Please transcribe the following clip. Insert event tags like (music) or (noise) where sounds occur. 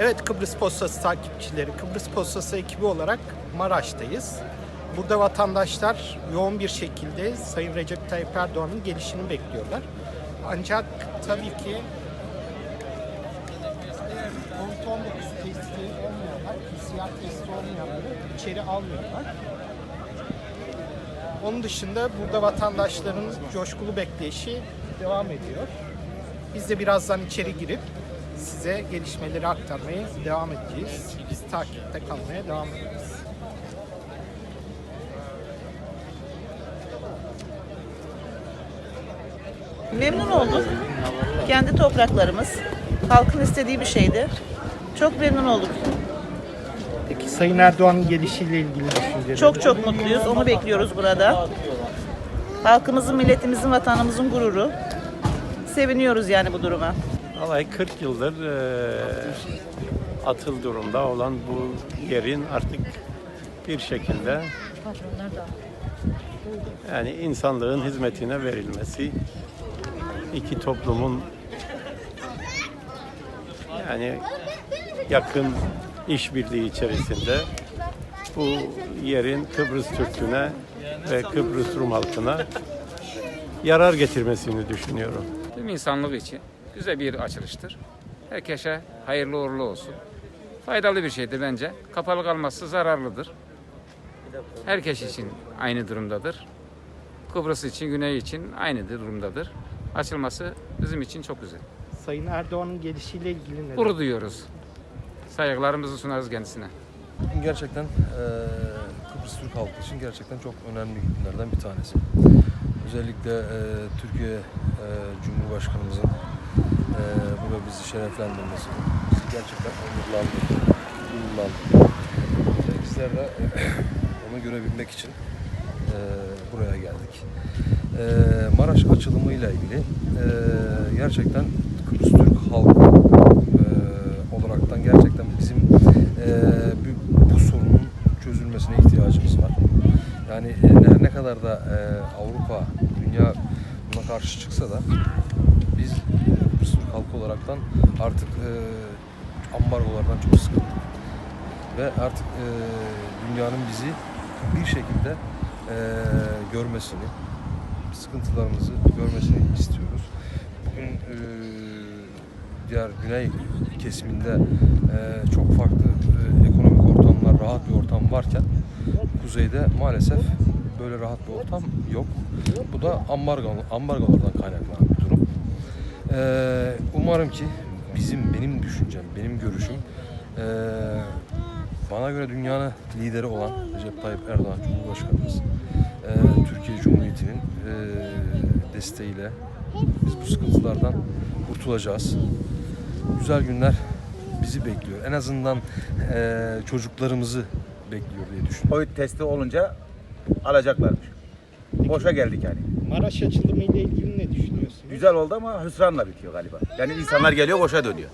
Evet Kıbrıs Postası takipçileri, Kıbrıs Postası ekibi olarak Maraş'tayız. Burada vatandaşlar yoğun bir şekilde Sayın Recep Tayyip Erdoğan'ın gelişini bekliyorlar. Ancak tabii ki COVID-19 testi olmayanlar, PCR testi olmayanları içeri almıyorlar. Onun dışında burada vatandaşların coşkulu bekleyişi devam ediyor. Biz de birazdan içeri girip size gelişmeleri aktarmaya devam edeceğiz. Biz takipte kalmaya devam edeceğiz. Memnun olduk. Kendi topraklarımız. Halkın istediği bir şeydi. Çok memnun olduk. Peki Sayın Erdoğan'ın gelişiyle ilgili düşünceleri? Çok çok mutluyuz. Onu bekliyoruz burada. Halkımızın, milletimizin, vatanımızın gururu. Seviniyoruz yani bu duruma. Vallahi 40 yıldır eee, atıl durumda olan bu yerin artık bir şekilde yani insanlığın hizmetine verilmesi iki toplumun yani yakın işbirliği içerisinde bu yerin Kıbrıs Türk'üne ve Kıbrıs Rum halkına yarar getirmesini düşünüyorum. Tüm insanlık için güzel bir açılıştır. Herkese hayırlı uğurlu olsun. Faydalı bir şeydir bence. Kapalı kalması zararlıdır. Herkes için aynı durumdadır. Kıbrıs için, Güney için aynı durumdadır. Açılması bizim için çok güzel. Sayın Erdoğan'ın gelişiyle ilgili ne? Gurur duyuyoruz. Saygılarımızı sunarız kendisine. Bugün gerçekten eee Kıbrıs Türk halkı için gerçekten çok önemli günlerden bir tanesi. Özellikle eee, Türkiye eee, Cumhurbaşkanımızın eee burada bizi şereflendirmesi bizi gerçekten onurlandırdı, gururlandırdı. Ve Bizler de (clears throat) onu görebilmek için eee, buraya geldik. Eee, Maraş açılımıyla ilgili eee, gerçekten Kıbrıs Türk halkı eee, olaraktan gerçekten bizim eee, bu, sorunun çözülmesine ihtiyacımız var. Yani e, ne kadar da eee, Avrupa, dünya buna karşı çıksa da biz eee, Kıbrıs Türk halkı olaraktan artık eee ambargolardan çok sıkıldık. Ve artık eee, dünyanın bizi bir şekilde eee, görmesini, sıkıntılarımızı görmesini istiyoruz. Bugün eee, diğer güney kesiminde eee, çok farklı eee, ekonomik ortamlar, rahat bir ortam varken kuzeyde maalesef böyle rahat bir ortam yok. Bu da ambargo, ambargolardan kaynaklanan bir durum. Eee, umarım ki bizim, benim düşüncem, benim görüşüm eee, bana göre dünyanın lideri olan Recep Tayyip Erdoğan Cumhurbaşkanımız eee, Türkiye Cumhuriyeti'nin eee, desteğiyle biz bu sıkıntılardan kurtulacağız. Güzel günler bizi bekliyor. En azından eee, çocuklarımızı bekliyor diye düşünüyorum. Covid testi olunca alacaklarmış. Boşa geldik yani. Maraş açılımı ile ilgili ne düşünüyorsunuz? Güzel oldu ama hüsranla bitiyor galiba. Yani insanlar geliyor boşa dönüyor.